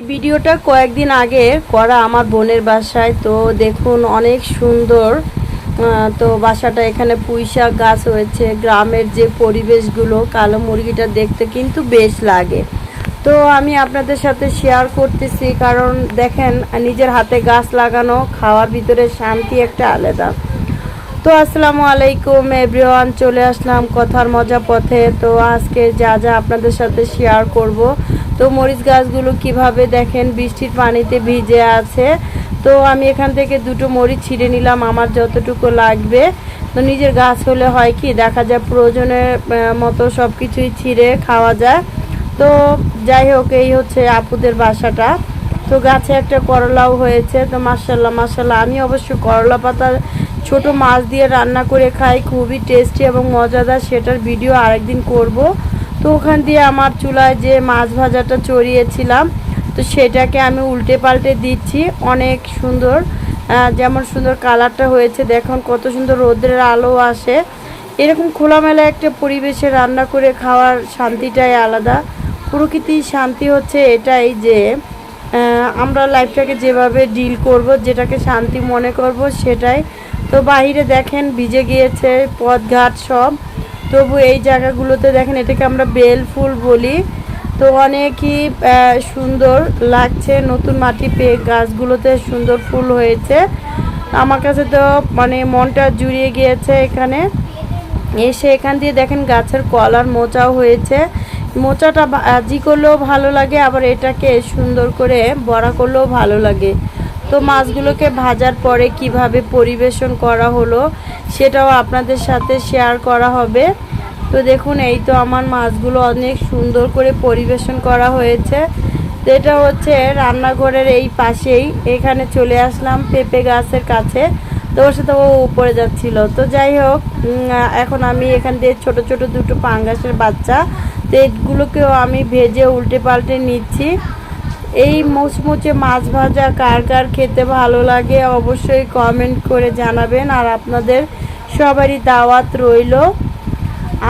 ভিডিওটা কয়েকদিন আগে করা আমার বোনের বাসায়, তো দেখুন অনেক সুন্দর তো বাসাটা এখানে পুঁইশাক গাছ হয়েছে, গ্রামের যে পরিবেশগুলো, কালো মুরগিটা দেখতে কিন্তু বেশ লাগে। তো আমি আপনাদের সাথে শেয়ার করতেছি, কারণ দেখেন, নিজের হাতে গাছ লাগানো, খাওয়ার ভিতরে শান্তি একটা আলাদা। তো আসসালামু আলাইকুম এভরিওয়ান চলে আসলাম কথার মজা পথে। তো আজকে যা যা আপনাদের সাথে শেয়ার করব তো মরিচ গাছগুলো কীভাবে দেখেন? বৃষ্টির পানিতে ভিজে আছে। তো আমি এখান থেকে দুটো মরিচ ছিঁড়ে নিলাম আমার যতটুকু লাগবে। তো নিজের গাছ হলে হয় কি? দেখা যায় প্রয়োজনের মতো সব কিছুই ছিঁড়ে খাওয়া যায়। তো যাই হোক, এই হচ্ছে আপুদের বাসাটা। তো গাছে একটা করলাও হয়েছে। তো মার্শাল্লাহ মার্শাল্লাহ আমি অবশ্য করলা পাতার ছোট মাছ দিয়ে রান্না করে খাই। খুবই টেস্টি এবং মজাদার। সেটার ভিডিও আরেকদিন করব। তো ওখান দিয়ে আমার চুলায় যে মাছ ভাজাটা চড়িয়েছিলাম, তো সেটাকে আমি উল্টে পাল্টে দিচ্ছি, অনেক সুন্দর যেমন সুন্দর কালারটা হয়েছে, দেখুন কত সুন্দর রোদ্রের আলো আসে। এরকম খোলামেলা একটা পরিবেশে রান্না করে খাওয়ার শান্তিটাই আলাদা। প্রকৃতির শান্তি হচ্ছে এটাই যে আমরা লাইফটাকে যেভাবে ডিল করব, যেটাকে শান্তি মনে করব, সেটাই। তো বাইরে দেখেন ভিজে গিয়েছে, পথঘাট সব। তবু এই জায়গাগুলোতে দেখেন, এটাকে আমরা বেল ফুল বলি। তো অনেকই সুন্দর লাগছে। নতুন মাটি পেয়ে গাছগুলোতে সুন্দর ফুল হয়েছে। আমার কাছে তো মানে মনটা জুড়িয়ে গিয়েছে এখানে। এসে এখান দিয়ে দেখেন, গাছের কলার মোচাও হয়েছে। মোচাটা ভাজি করলেও ভালো লাগে, আবার এটাকে সুন্দর করে বড়া করলেও ভালো লাগে। তো মাছগুলোকে ভাজার পরে কীভাবে পরিবেশন করা হলো সেটাও আপনাদের সাথে শেয়ার করা হবে। তো দেখুন, এই তো আমার মাছগুলো অনেক সুন্দর করে পরিবেশন করা হয়েছে। তো এটা হচ্ছে রান্নাঘরের এই পাশেই। এখানে চলে আসলাম পেঁপে গাছের কাছে। তো ওর সাথে ও উপরে যাচ্ছিল। তো যাই হোক এখন আমি এখান দিয়ে ছোট ছোট দুটো পাঙ্গাসের বাচ্চা। তো এগুলোকেও আমি ভেজে উল্টে পাল্টে নিচ্ছি। এই মুচমুচে মাছ ভাজা কার কার খেতে ভালো লাগে অবশ্যই কমেন্ট করে জানাবেন। আর আপনাদের সবারই দাওয়াত রইল।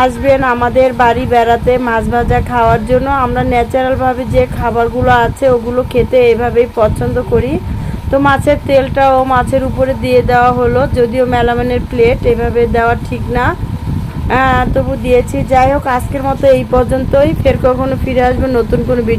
আসবেন আমাদের বাড়ি বেড়াতে মাছ ভাজা খাওয়ার জন্য। আমরা ন্যাচারালভাবে যে খাবারগুলো আছে ওগুলো খেতে এভাবেই পছন্দ করি। তো মাছের তেলটাও মাছের উপরে দিয়ে দেওয়া হলো। যদিও মেলামেনের প্লেট এভাবে দেওয়া ঠিক না। তবু দিয়েছি। যাই হোক, আজকের মতো এই পর্যন্তই। ফের কখনো ফিরে আসবে নতুন কোনো ভিডিও